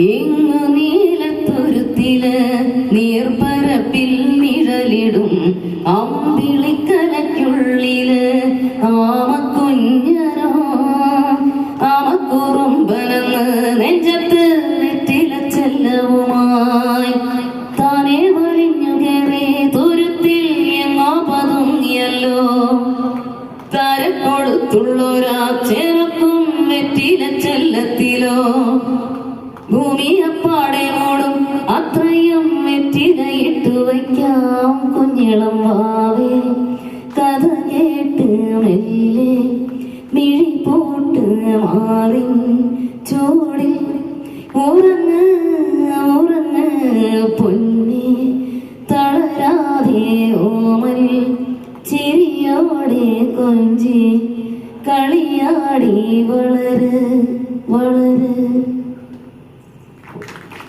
ഇങ്ങു നീലത്തുരുത്തിൽ നീർപ്പരപ്പിൽ നിഴലിടും അമ്പിളിക്കലയ്ക്കുള്ളിൽ ആമക്കുഞ്ഞരോ ആമക്കുറുമ്പനെന്ന് നെഞ്ചത്ത് നെറ്റില ചെല്ലവുമായി താനെ വലിഞ്ഞു കയറി തുരുത്തിൽ എങ്ങോ പതുങ്ങിയല്ലോ. തരക്കൊടുത്തുള്ളൊരാ ചെറുക്കും വെറ്റില ചെല്ലത്തിലോ. ഭൂമിയപ്പാടെ മോടും. അത്രയും വെറ്റിലയിട്ടു വയ്ക്കാം കുഞ്ഞിളം വാവേ. കഥ കേട്ട് മെല്ലെ മിഴി പോട്ട് മാറി ചൂടി ഉറങ്ങ് ഉറങ്ങ് പൊന്നി. തളരാതെ ഓമൽ ചിരിയോടെ കൊഞ്ചി കളിയാടി വളര്.